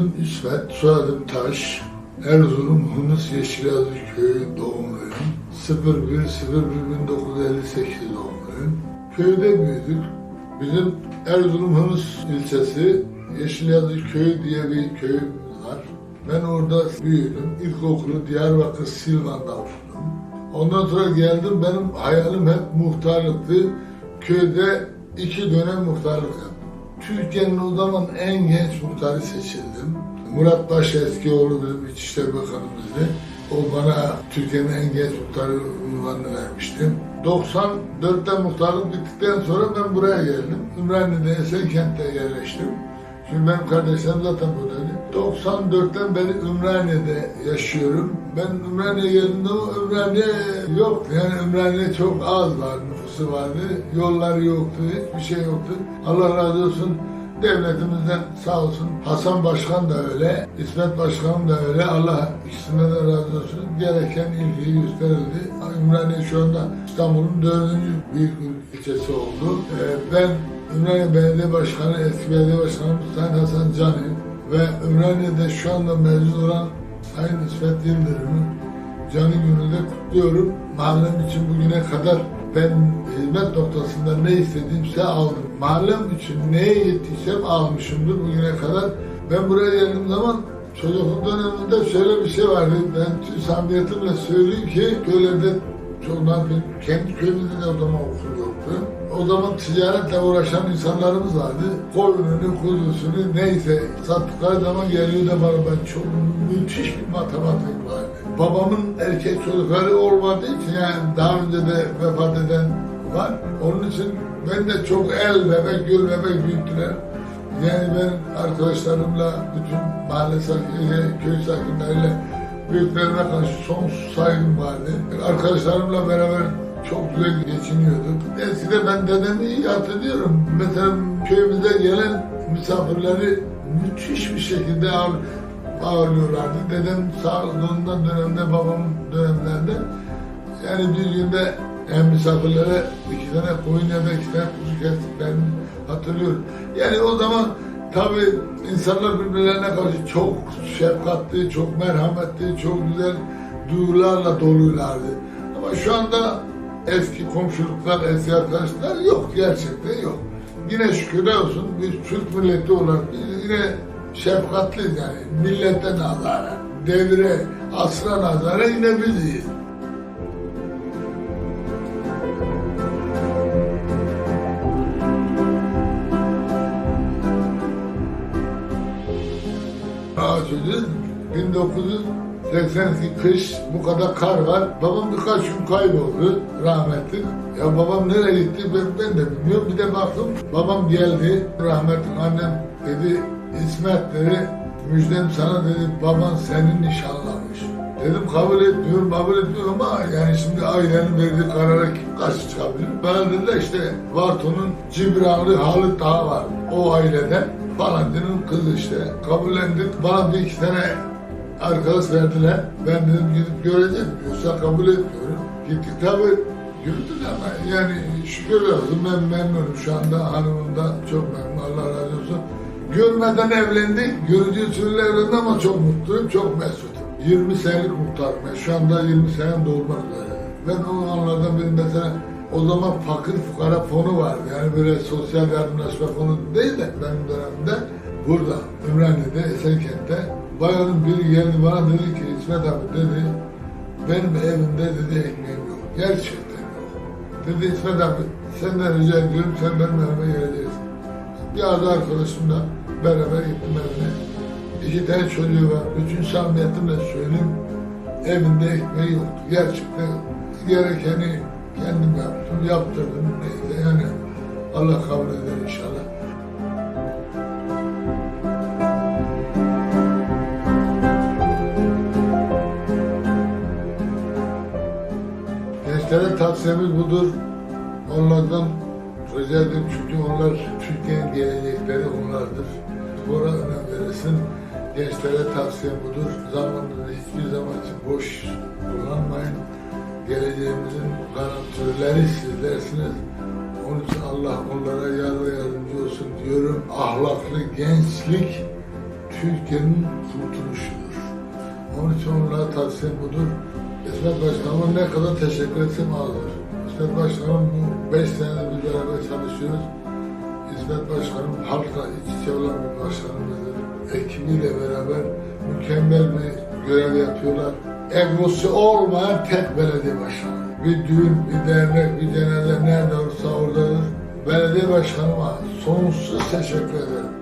Adım İsmet, soyadım Taş. Erzurum Humus Yeşilyazı Köyü doğumluyum. 01.01.1958 doğumluyum. Köyde büyüdük. Bizim Erzurum Humus ilçesi Yeşilyazı Köyü diye bir köy var. Ben orada büyüdüm. İlkokulu Diyarbakır Silvan'da okudum. Ondan sonra geldim. Benim hayalim hep muhtarlıktı. Köyde iki dönem muhtarlık yaptım. Türkiye'nin o zaman en genç muhtarı seçildim. Murat Baş eski oğlu bizim İçişleri Bakanımızdı. O bana Türkiye'nin en genç muhtarı unvanını vermişti. 94'te muhtarlık bittikten sonra ben buraya geldim. Ümraniye'de Esenkent'te yerleştim. Şimdi benim kardeşlerim zaten buradaydı. 94'ten beri Ümraniye'de yaşıyorum. Ben Ümraniye'ye geldiğimde ama Ümraniye yoktu. Yani Ümraniye çok az var, nüfusu vardı. Yolları yoktu, hiçbir şey yoktu. Allah razı olsun devletimizden sağ olsun. Hasan Başkan da öyle, İsmet Başkanım da öyle. Allah ikisine de razı olsun. Gereken ilgiyi gösterildi. Ümraniye şu anda İstanbul'un dördüncü büyük ilçesi oldu. Ee, ben Ümraniye Belediye Başkanı, eski belediye başkanımız Sayın Hasan Cani ve Ümraniye'de şu anda mevcut olan Sayın İsmet Yıldırım'ı canı gönülde kutluyorum. Mahallem için bugüne kadar ben hizmet noktasında ne istediğimse aldım. Mahallem için neye yettiysem almışımdır bugüne kadar. Ben buraya geldiğim zaman çocukluk döneminde şöyle bir şey vardı. Ben tüm samimiyetimle söyleyeyim ki köylerde çok ne yapayım, kendi köyümüzde de o zaman okul yoktu. O zaman ticaretle uğraşan insanlarımız vardı. Koyununu, kuzusunu neyse sattıkları zaman geliyordu bana ben çok müthiş bir matematik vardı. Babamın erkek çocukları olmadığı için yani daha önce de vefat eden var. Onun için ben de çok el bebek, gül bebek büyüttüler. Yani ben arkadaşlarımla, bütün mahalle sakini, köy sakinleriyle büyüklerime karşı sonsuz saygım vardı. Arkadaşlarımla beraber çok güzel geçiniyorduk. Eskiden ben dedemi iyi hatırlıyorum. Mesela köyümüze gelen misafirleri müthiş bir şekilde ağır, ağırlıyorlardı. Dedem sağlığından dönemde, babamın dönemlerinde yani bir günde hem misafirlere iki tane koyun ya da iki tane kuzu kestiklerini hatırlıyorum. Yani o zaman tabii insanlar birbirlerine karşı çok şefkatli, çok merhametli, çok güzel duygularla doluylardı. Ama şu anda eski komşuluklar, eski arkadaşlar yok. Gerçekten yok. Yine şükürler olsun biz Türk milleti olarak yine şefkatliyiz yani. Millete nazara, devre, asra nazara yine biziz. Ağaç 1900 82 kış bu kadar kar var. Babam birkaç gün kayboldu rahmetli. Ya babam nereye gitti ben, ben de bilmiyorum. Bir de baktım babam geldi. Rahmetli annem dedi İsmet dedi müjdem sana dedi baban senin nişanlanmış. Dedim kabul etmiyorum, kabul etmiyorum ama yani şimdi ailenin verdiği karara kim karşı çıkabilir? Bana dediler işte Varto'nun Cibranlı Halit Dağı var o aileden. Falan dedim kız işte kabullendim. Bana bir iki tane arkadaş verdiler. Ben dedim gidip göreceğim. Yoksa kabul etmiyorum. Gittik tabi yürüdük ama yani şükür olsun ben memnunum şu anda hanımımda çok memnun Allah razı olsun. Görmeden evlendik, görücü usulüyle evlendim ama çok mutluyum, çok mesudum. 20 senelik muhtarım. Ben şu anda 20 senem dolmak üzere. Ben o anlardan bir mesela o zaman fakir fukara fonu vardı. Yani böyle sosyal yardımlaşma fonu değil de benim dönemimde burada Ümraniye'de, Esenkent'te bayanın biri geldi bana dedi ki İsmet abi dedi benim evimde dedi ekmeğim yok. Gerçekten yok. Dedi İsmet abi senden rica ediyorum sen benim evime geleceksin. Bir arada arkadaşımla beraber gittim evine. İki tane çocuğu var. Bütün samimiyetimle söyleyeyim. Evinde ekmeği yoktu. Gerçekten. Gerekeni kendim yaptım, yaptırdım neyse yani Allah kabul eder inşallah. Tavsiyemiz budur. Onlardan rica ederim çünkü onlar Türkiye'nin gelecekleri onlardır. Spora önem verirsin. Gençlere tavsiyem budur. Zamanını hiçbir zaman için boş kullanmayın geleceğimizin garantörleri sizlersiniz. Onun için Allah onlara yar ve yardımcı olsun diyorum. Ahlaklı gençlik Türkiye'nin kurtuluşudur. Onun için onlara tavsiyem budur. İsmet Başkanıma ne kadar teşekkür etsem azdır. İsmet Başkanım bu beş senedir biz beraber çalışıyoruz. İsmet Başkanım halkla iç içe olan bir başkanımızdır. Ekibiyle beraber mükemmel bir görev yapıyorlar. Egosu olmayan tek belediye başkanı. Bir düğün, bir dernek, bir cenaze nerede olursa oradadır. Belediye başkanıma sonsuz teşekkür ederim.